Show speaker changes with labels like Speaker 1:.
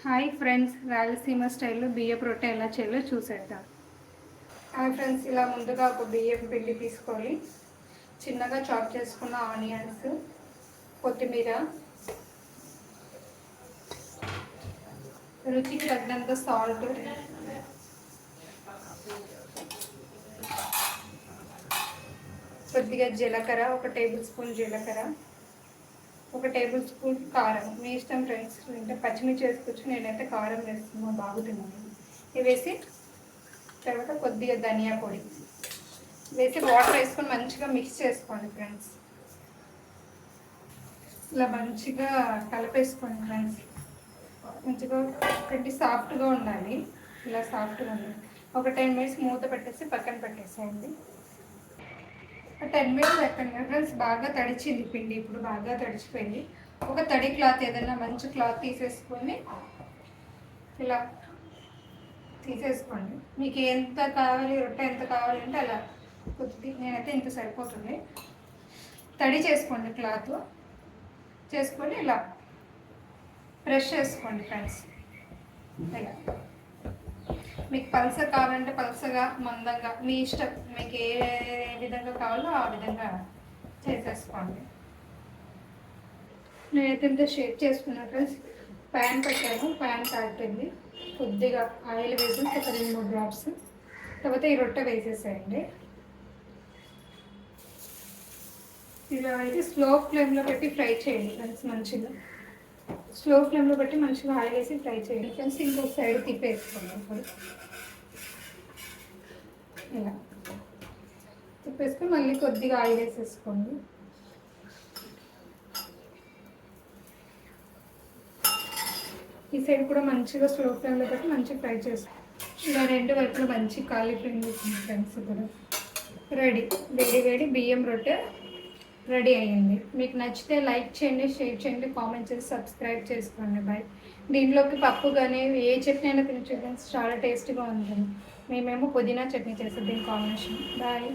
Speaker 1: Hi friends Rayalaseema స్టైల్లో బియ్యపు రొట్టె ఎలా చేయాలో చూసేద్దాం. హాయ్ ఫ్రెండ్స్ ఇలా ముందుగా ఒక బియ్యం పిండి తీసుకోవాలి చిన్నగా చాప్ చేసుకున్న ఆనియన్స్ కొత్తిమీర రుచికి తగినంత సాల్ట్ కొద్దిగా జీలకర్ర ఒక టేబుల్ స్పూన్ జీలకర్ర ఒక టేబుల్ స్పూన్ కారం. మీ ఇష్టం ఫ్రెండ్స్ అంటే పచ్చిమిర్చి వేసుకోవచ్చు నేనైతే కారం వేస్తున్నాను బాగుతున్నాను ఇవి వేసి తర్వాత కొద్దిగా ధనియా పొడి. వేసి వాటర్ వేసుకొని మంచిగా మిక్స్ చేసుకోండి ఫ్రెండ్స్ ఇలా మంచిగా కలిపేసుకోండి ఫ్రెండ్స్ మంచిగా పెట్టి సాఫ్ట్గా ఉండాలి. ఇలా సాఫ్ట్గా ఉండాలి. ఒక టెన్ మినిట్స్ మూత పెట్టేసి పక్కన పెట్టేసేయండి. టెన్ మినిట్స్ అయిపోయింది ఫ్రెండ్స్ బాగా తడిచింది పిండి ఇప్పుడు బాగా తడిచిపోయింది. ఒక తడి క్లాత్ ఏదైనా మంచి క్లాత్ తీసేసుకొని ఇలా తీసేసుకోండి. మీకు ఎంత కావాలి రొట్టె ఎంత కావాలి అంటే అలా కొద్ది నేనైతే ఇంత సరిపోతుంది. తడి చేసుకోండి క్లాత్. చేసుకొని ఇలా బ్రష్ చేసుకోండి ఫ్రెండ్స్. ఇలా. మీకు పల్స కావాలంటే పల్సగా మందంగా మీ ఇష్టం మీకు ఏ విధంగా కావాలో ఆ విధంగా చేసేసుకోండి. నేనైతే ఇంత షేప్ చేసుకున్నా ఫ్రెండ్స్. ప్యాన్ పెట్టాను ప్యాన్ కాలిపోయింది కొద్దిగా ఆయిల్ వేసి ఒక రెండు మూడు డ్రాప్స్ తర్వాత ఈ రొట్టె వేసేసేయండి. ఇలా అయితే స్లో ఫ్లేమ్లో పెట్టి ఫ్రై చేయండి ఫ్రెండ్స్ మంచిగా. స్లో ఫ్లేమ్లో పెట్టి మంచిగా ఆయిల్ వేసి ఫ్రై చేయండి. ఫ్రెండ్స్ ఇంకొక సైడ్ తిప్పేసుకోండి ఇప్పుడు. ఇలా. తిప్పేసుకొని మళ్ళీ కొద్దిగా ఆయిల్ వేసేసుకోండి. ఈ సైడ్ కూడా మంచిగా స్లో ఫ్లేమ్లో పెట్టి మంచిగా ఫ్రై చేసుకోండి ఇలా రెండు వైపులు మంచి కాలిపోయింది ఫ్రెండ్స్ ఇప్పుడు. రెడీ. వేడి వేడి బియ్యం రొట్టె. రెడీ అయ్యింది. మీకు నచ్చితే లైక్ చేయండి షేర్ చేయండి కామెంట్ చేసి సబ్స్క్రైబ్ చేసుకోండి. బాయ్ దీంట్లోకి పప్పు కానీ ఏ చట్నీ అయినా తినచ్చు చాలా టేస్టీగా ఉంటుంది. మేమేమో పుదీనా చట్నీ చేస్తాం దీని కాంబినేషన్. బాయ్